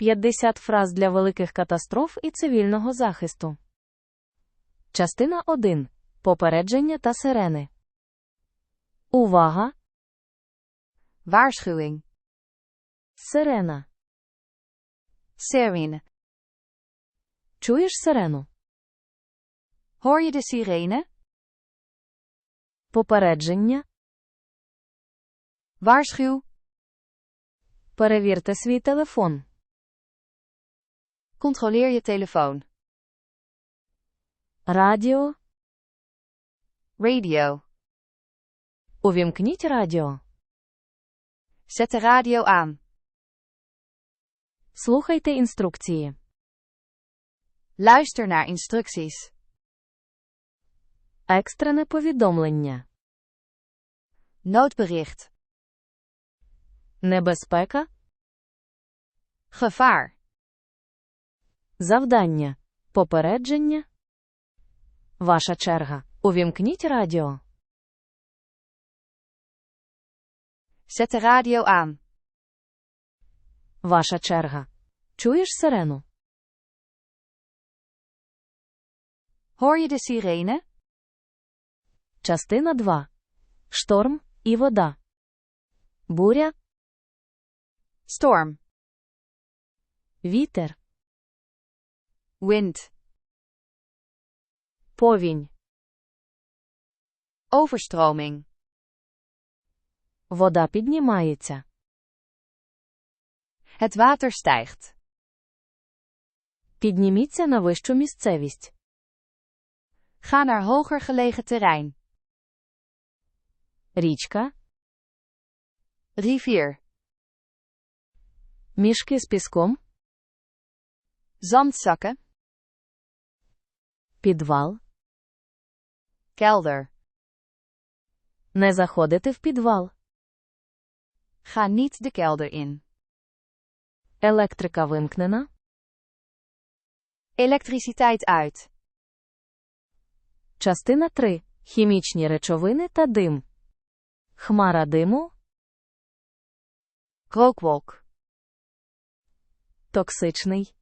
50 фраз для великих катастроф і цивільного захисту. Частина 1. Попередження та сирени. Увага! Waarschuwing. Сирена. Sirene. Чуєш сирену? Hoor je de sirene? Попередження. Waarschuw. Перевірте свій телефон. Controleer je telefoon. Радіо. Radio. Увімкніть радіо. Zet de radio aan. Слухайте інструкції. Luister naar instructies. Екстрене повідомлення. Noodbericht. Небезпека. Gevaar. Завдання. Попередження. Ваша черга. Увімкніть радіо. Zet de radio aan. Ваша черга. Чуєш сирену? Hoor je de sirene? Частина 2. Шторм і вода. Буря, Storm. вітер, Wind. повінь, Overstroming. вода піднімається. Het water stijgt. Підніміться на вищу місцевість. Ga naar hoger gelegen terrein. Річка, Rivier. мішки з піском, Zandzakken. Підвал. Kelder. Не заходити в підвал. Ga niet de kelder in. Електрика вимкнена. Elektriciteit uit. Частина 3. Хімічні речовини та дим. Хмара диму, Rookwolk. токсичний,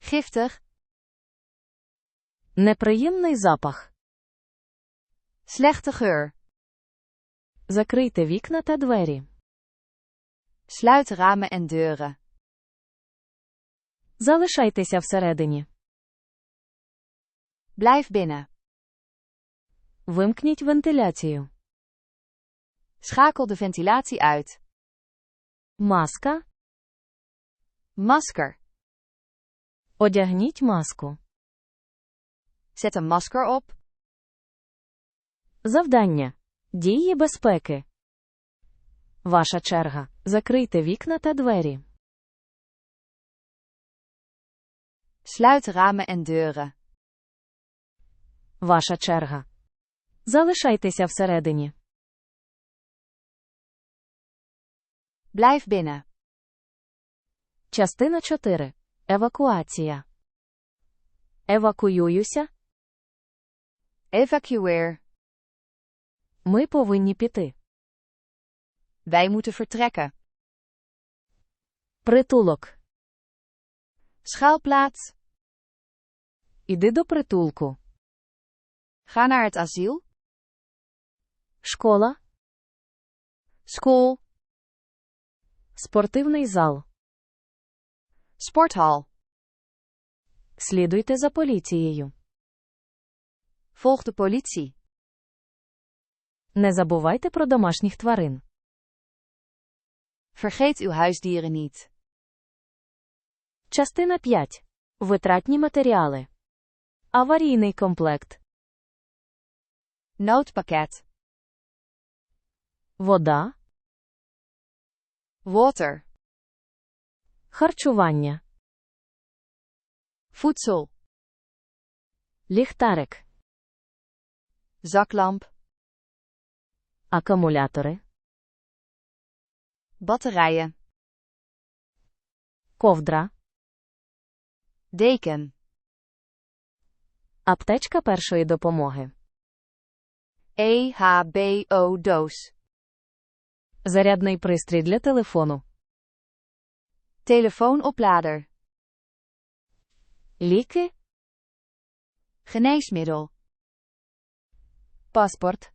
Giftig. Неприємний запах. Slechte geur. Закрийте вікна та двері. Sluit ramen en deuren. Залишайтеся всередині. Blijf binnen. Вимкніть вентиляцію. Schakel de ventilatie uit. Маска. Masker. Одягніть маску. Zet een masker op. Завдання. Дії безпеки. Ваша черга. Закрийте вікна та двері. Sluit ramen en deuren. Ваша черга. Залишайтеся всередині. Blijf binnen. Частина 4. Евакуація. Евакуююся. Evacueer. Ми повинні піти. Wij moeten vertrekken. Притулок. Schuilplaats. Іди до притулку. Ga naar het asiel. Школа. School. Спортивний зал. Sporthal. Слідуйте за поліцією. Volg de politie. Не забувайте про домашніх тварин. Vergeet uw huisdieren niet. Частина 5. Витратні матеріали. Аварійний комплект. Noodpakket. Вода. Water. Харчування. Voedsel. Ліхтарик. Zaklamp. Акумулятори. Batterijen. Ковдра. Deken. Аптечка першої допомоги. EHBO-doos. Зарядний пристрій для телефону. Telefoonoplader. Ліки, Geneesmiddel. Паспорт,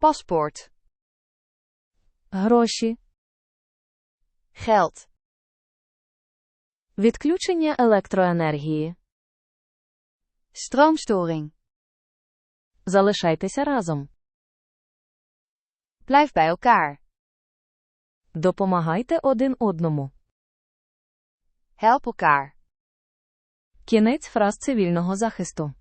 Paspoort. гроші, Geld. відключення електроенергії. Stroomstoring. Залишайтеся разом. Blijf bij elkaar. Допомагайте один одному. Help elkaar. Кінець фраз цивільного захисту.